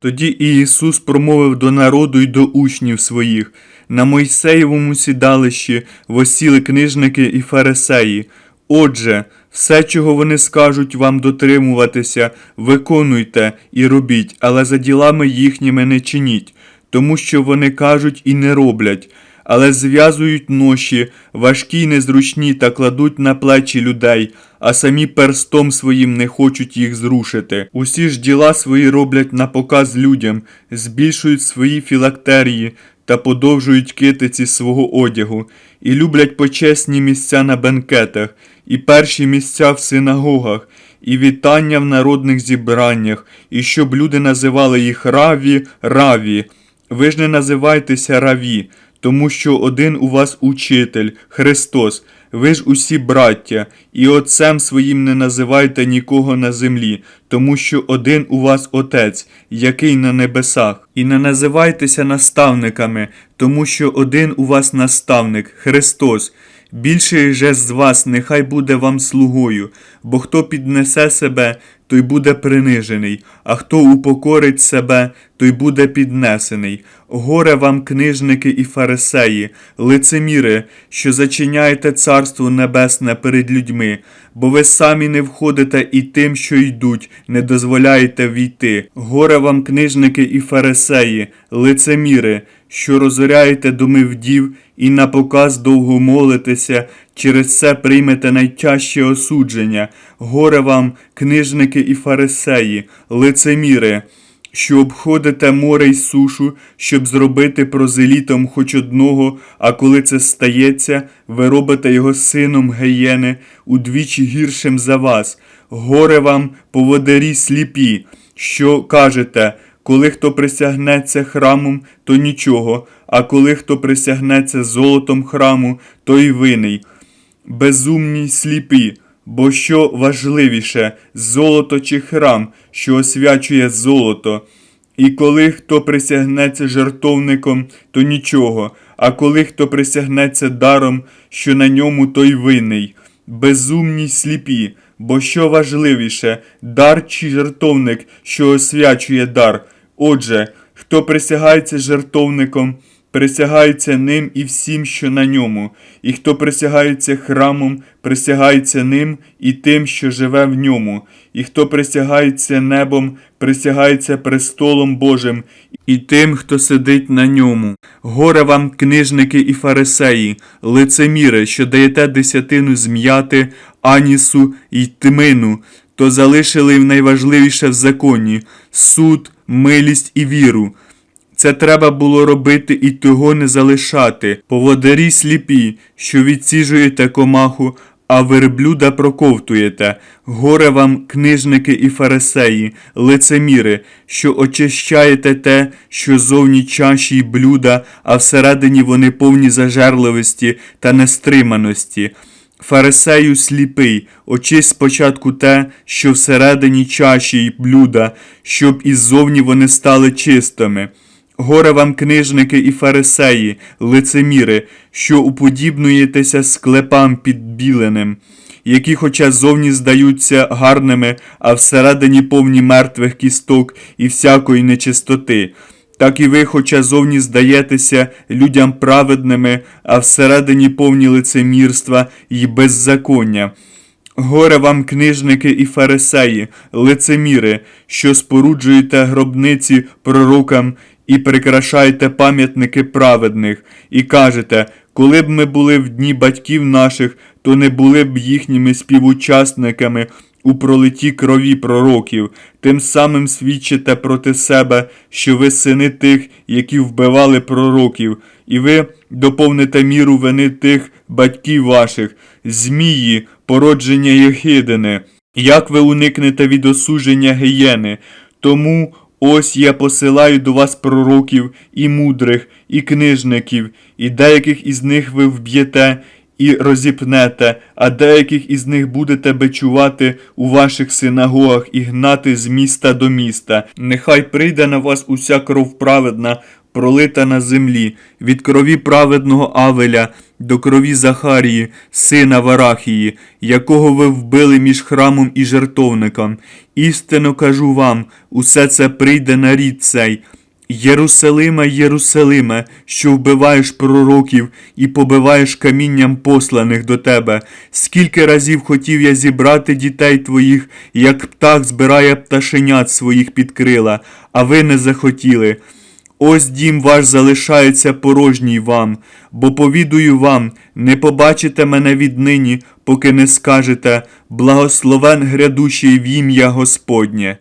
Тоді і Ісус промовив до народу й до учнів своїх. На Мойсеєвому сідалищі восіли книжники і фарисеї. Отже, все, чого вони скажуть вам дотримуватися, виконуйте і робіть, але за ділами їхніми не чиніть, тому що вони кажуть і не роблять, але зв'язують ноші, важкі й незручні та кладуть на плечі людей, а самі перстом своїм не хочуть їх зрушити. Усі ж діла свої роблять на показ людям, збільшують свої філактерії та подовжують китиці свого одягу, і люблять почесні місця на бенкетах, і перші місця в синагогах, і вітання в народних зібраннях, і щоб люди називали їх раві, раві. Ви ж не називайтеся раві, тому що один у вас учитель, Христос, ви ж усі браття, і отцем своїм не називайте нікого на землі, тому що один у вас Отець, який на небесах, і не називайтеся наставниками, тому що один у вас наставник, Христос. Більший же з вас нехай буде вам слугою, бо хто піднесе себе, той буде принижений, а хто упокорить себе, той буде піднесений. Горе вам, книжники і фарисеї, лицеміри, що зачиняєте царство небесне перед людьми, бо ви самі не входите і тим, що йдуть, не дозволяєте війти. Горе вам, книжники і фарисеї, лицеміри, що розоряєте доми вдів і на показ довго молитеся, через це приймете найтяжче осудження. Горе вам, книжники і фарисеї, лицеміри, що обходите море й сушу, щоб зробити прозелітом хоч одного, а коли це стається, ви робите його сином геєни, удвічі гіршим за вас. Горе вам, поводарі сліпі, що кажете, коли хто присягнеться храмом, то нічого, а коли хто присягнеться золотом храму, то й винний. Безумні сліпі, бо що важливіше, золото чи храм, що освячує золото. І коли хто присягнеться жертовником, то нічого, а коли хто присягнеться даром, що на ньому той винний. Безумні сліпі, бо що важливіше, дар чи жертовник, що освячує дар. Отже, хто присягається жертовником, присягається ним і всім, що на ньому, і хто присягається храмом, присягається ним і тим, що живе в ньому, і хто присягається небом, присягається престолом Божим і тим, хто сидить на ньому. Горе вам, книжники і фарисеї, лицеміри, що даєте десятину зм'яти, анісу й тмину, то залишили найважливіше в законі суд, милість і віру. Це треба було робити і того не залишати. Поводарі сліпі, що відсіжуєте комаху, а верблюда проковтуєте. Горе вам, книжники і фарисеї, лицеміри, що очищаєте те, що зовні чаші й блюда, а всередині вони повні зажерливості та нестриманості. Фарисею сліпий, очись спочатку те, що всередині чаші й блюда, щоб іззовні вони стали чистими. Горе вам, книжники і фарисеї, лицеміри, що уподібнуєтеся склепам підбіленим, які хоча зовні здаються гарними, а всередині повні мертвих кісток і всякої нечистоти. Так і ви, хоча зовні здаєтеся людям праведними, а всередині повні лицемірства й беззаконня. Горе вам, книжники і фарисеї, лицеміри, що споруджуєте гробниці пророкам і прикрашаєте пам'ятники праведних, і кажете, коли б ми були в дні батьків наших, то не були б їхніми співучасниками у пролитті крові пророків, тим самим свідчите проти себе, що ви сини тих, які вбивали пророків, і ви доповните міру вини тих батьків ваших, змії, породження Єхидини. Як ви уникнете від осудження гієни? Тому ось я посилаю до вас пророків і мудрих, і книжників, і деяких із них ви вб'єте і розіпнете, а деяких із них будете бичувати у ваших синагогах і гнати з міста до міста. Нехай прийде на вас уся кров праведна, пролита на землі, від крові праведного Авеля до крові Захарії, сина Варахії, якого ви вбили між храмом і жертовником. Істинно кажу вам, усе це прийде на рід цей. Єрусалиме, Єрусалиме, що вбиваєш пророків і побиваєш камінням посланих до тебе. Скільки разів хотів я зібрати дітей твоїх, як птах збирає пташенят своїх під крила, а ви не захотіли. Ось дім ваш залишається порожній вам, бо повідую вам, не побачите мене віднині, поки не скажете благословен грядущий в ім'я Господнє.